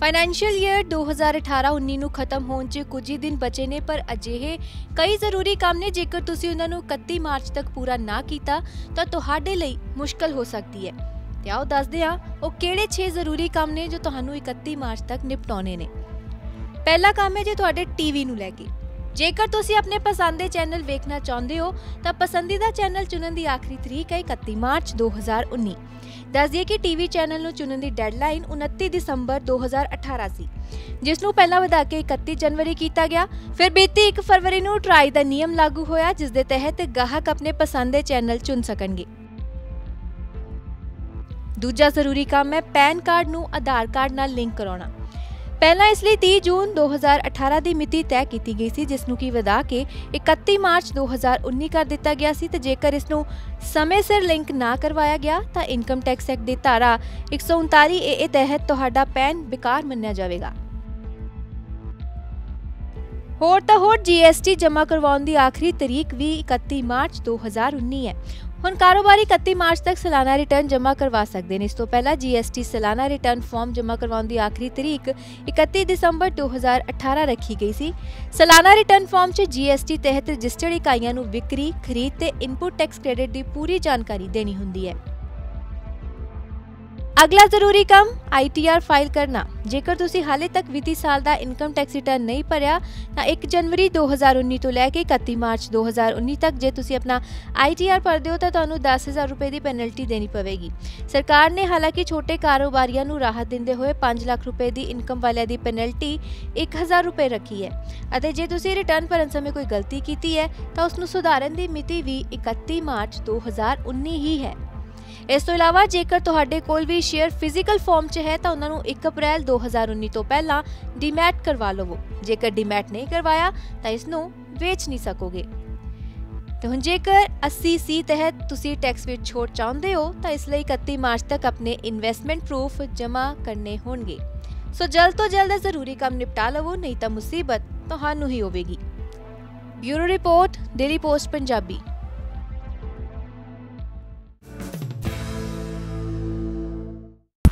Financial year 2018-19 ਨੂੰ ਖਤਮ ਹੋਣ 'ਚ ਕੁਝ ਹੀ ਦਿਨ ਬਚੇ ਨੇ, ਪਰ ਅਜਿਹੇ ਕਈ ਜ਼ਰੂਰੀ ਕੰਮ ਨੇ ਜੇਕਰ ਤੁਸੀਂ ਉਹਨਾਂ ਨੂੰ 31 ਮਾਰਚ ਤੱਕ ਪੂਰਾ ਨਾ ਕੀਤਾ, ਤਾਂ ਤੁਹਾਡੇ ਲਈ ਮੁਸ਼ਕਲ ਹੋ ਸਕਦੀ ਹੈ। ਤੇ ਆਓ ਦੱਸਦੇ ਹਾਂ, ਉਹ ਕਿਹੜੇ 6 ਜ਼ਰੂਰੀ ਕੰਮ ਨੇ ਜੋ ਤੁਹਾਨੂੰ 31 ਮਾਰਚ ਤੱਕ ਨਿਪਟਾਉਣੇ ਨੇ। ਪਹਿਲਾ ਕੰਮ ਹੈ ਜੇ ਤੁਹਾਡੇ ਟੀਵੀ ਨੂੰ ਲੈ ਕੇ। ਜੇਕਰ ਤੁਸੀਂ ਆਪਣੇ ਪਸੰਦ ਦੇ ਚੈਨਲ ਵੇਖਣਾ ਚਾਹੁੰਦੇ ਹੋ, ਤਾਂ ਪਸੰਦੀਦਾ ਚੈਨਲ ਚੁਣਨ ਦੀ ਆਖਰੀ ਤਰੀਕ ਹੈ 31 ਮਾਰਚ 2019 ਦੱਸ ਦਈਏ ਕਿ ਟੀਵੀ ਚੈਨਲ ਨੂੰ ਚੁਣਨ ਦੀ ਡੈਡਲਾਈਨ 29 ਦਸੰਬਰ 2018 ਸੀ, ਜਿਸ ਨੂੰ ਪਹਿਲਾਂ ਵਧਾ ਕੇ 31 ਜਨਵਰੀ ਕੀਤਾ ਗਿਆ। ਫਿਰ ਬੀਤੀ 1 ਫਰਵਰੀ ਨੂੰ ਟਰਾਈ ਦਾ ਨਿਯਮ ਲਾਗੂ ਹੋਇਆ, ਜਿਸ ਦੇ ਤਹਿਤ ਗਾਹਕ ਆਪਣੇ ਪਸੰਦ ਦੇ ਚੈਨਲ ਚੁਣ ਸਕਣਗੇ। ਦੂਜਾ ਜ਼ਰੂਰੀ ਕੰਮ ਹੈ ਪੈਨ ਕਾਰਡ ਨੂੰ ਆਧਾਰ ਕਾਰਡ ਨਾਲ ਲਿੰਕ ਕਰਾਉਣਾ। ਪਹਿਲਾਂ ਇਸ ਲਈ 30 ਜੂਨ 2018 ਦੀ ਮਿਤੀ ਤੈਅ ਕੀਤੀ ਗਈ ਸੀ ਜਿਸ ਨੂੰ ਕੀ ਵਧਾ ਕੇ 31 ਮਾਰਚ 2019 ਕਰ ਦਿੱਤਾ ਗਿਆ ਸੀ ਤੇ ਜੇਕਰ ਇਸ ਨੂੰ ਸਮੇਂ ਸਿਰ ਲਿੰਕ ਨਾ ਕਰਵਾਇਆ ਗਿਆ, ਤਾਂ ਇਨਕਮ ਟੈਕਸ ਐਕਟ ਦੀ ਧਾਰਾ 139 ਏ ਤਹਿਤ ਤੁਹਾਡਾ ਪੈਨ ਬੇਕਾਰ ਮੰਨਿਆ ਜਾਵੇਗਾ। ਹੋਰ ਤਾਂ ਹੋਰ GST ਜਮ੍ਹਾਂ ਕਰਵਾਉਣ ਦੀ ਆਖਰੀ ਤਾਰੀਖ ਵੀ 31 ਮਾਰਚ 2019 ਹੈ। ਹੁਣ ਕਾਰੋਬਾਰੀ 31 ਮਾਰਚ ਤੱਕ ਸਾਲਾਨਾ ਰਿਟਰਨ ਜਮ੍ਹਾਂ ਕਰਵਾ ਸਕਦੇ ਨੇ। ਇਸ ਤੋਂ ਪਹਿਲਾਂ GST ਸਾਲਾਨਾ ਰਿਟਰਨ ਫਾਰਮ ਜਮ੍ਹਾਂ ਕਰਵਾਉਣ ਦੀ ਆਖਰੀ ਤਾਰੀਖ 31 ਦਸੰਬਰ 2018 ਰੱਖੀ ਗਈ ਸੀ। ਸਾਲਾਨਾ ਰਿਟਰਨ ਫਾਰਮ 'ਚ GST ਤਹਿਤ ਰਜਿਸਟਰਡ ਇਕਾਈਆਂ ਨੂੰ ਵਿਕਰੀ, ਖਰੀਦ ਤੇ ਇਨਪੁਟ ਟੈਕਸ ਕ੍ਰੈਡਿਟ ਦੀ ਪੂਰੀ ਜਾਣਕਾਰੀ ਦੇਣੀ ਹੁੰਦੀ ਹੈ। ਅਗਲਾ ਜ਼ਰੂਰੀ ਕੰਮ ITR ਫਾਈਲ ਕਰਨਾ। ਜੇਕਰ ਤੁਸੀਂ ਹਾਲੇ ਤੱਕ ਵਿੱਤੀ ਸਾਲ ਦਾ ਇਨਕਮ ਟੈਕਸ ਰਿਟਰਨ ਨਹੀਂ ਭਰਿਆ, ਤਾਂ 1 ਜਨਵਰੀ 2019 ਤੋਂ ਲੈ ਕੇ 31 ਮਾਰਚ 2019 ਤੱਕ ਜੇ ਤੁਸੀਂ ਆਪਣਾ ITR ਭਰਦੇ ਹੋ, ਤਾਂ ਤੁਹਾਨੂੰ 10000 ਰੁਪਏ ਦੀ ਪੈਨਲਟੀ ਦੇਣੀ ਪਵੇਗੀ। ਸਰਕਾਰ ਨੇ ਹਾਲਾਂਕਿ ਛੋਟੇ ਕਾਰੋਬਾਰੀਆਂ ਨੂੰ ਰਾਹਤ ਦਿੰਦੇ ਹੋਏ 5 ਲੱਖ ਰੁਪਏ ਦੀ ਇਨਕਮ ਵਾਲਿਆਂ ਦੀ ਪੈਨਲਟੀ 1000 ਰੁਪਏ ਰੱਖੀ ਹੈ। ਅਤੇ ਜੇ ਤੁਸੀਂ ਰਿਟਰਨ ਭਰਨ ਸਮੇਂ ਕੋਈ ਗਲਤੀ ਕੀਤੀ ਹੈ, ਤਾਂ ਉਸ ਨੂੰ ਸੁਧਾਰਨ ਦੀ ਮਿਤੀ ਵੀ 31 ਮਾਰਚ 2019 ਹੀ ਹੈ। ਇਸ ਤੋਂ ਇਲਾਵਾ ਜੇਕਰ ਤੁਹਾਡੇ ਕੋਲ ਵੀ ਸ਼ੇਅਰ ਫਿਜ਼ੀਕਲ ਫਾਰਮ 'ਚ ਹੈ ਤਾਂ ਉਹਨਾਂ ਨੂੰ 1 ਅਪ੍ਰੈਲ 2019 ਤੋਂ ਪਹਿਲਾਂ ਡੀਮੈਟ ਕਰਵਾ ਲਵੋ। ਜੇਕਰ ਡੀਮੈਟ ਨਹੀਂ ਕਰਵਾਇਆ ਤਾਂ ਇਸ ਨੂੰ ਵੇਚ ਨਹੀਂ ਸਕੋਗੇ। ਤੇ ਹੁਣ ਜੇਕਰ 80 ਸੀ ਤਹਿਤ ਤੁਸੀਂ ਟੈਕਸ ਵਿੱਚ ਛੋਟ ਚਾਹੁੰਦੇ ਹੋ ਤਾਂ ਇਸ ਲਈ 31 ਮਾਰਚ ਤੱਕ ਆਪਣੇ ਇਨਵੈਸਟਮੈਂਟ ਪ੍ਰੂਫ ਜਮ੍ਹਾਂ ਕਰਨੇ ਹੋਣਗੇ। ਸੋ ਜਲਦ ਤੋਂ ਜਲਦ ਜ਼ਰੂਰੀ ਕੰਮ ਨਿਪਟਾ ਲਵੋ, ਨਹੀਂ ਤਾਂ ਮੁਸੀਬਤ ਤੁਹਾਨੂੰ ਹੀ ਹੋਵੇਗੀ। Bureau report, daily post, Punjabi.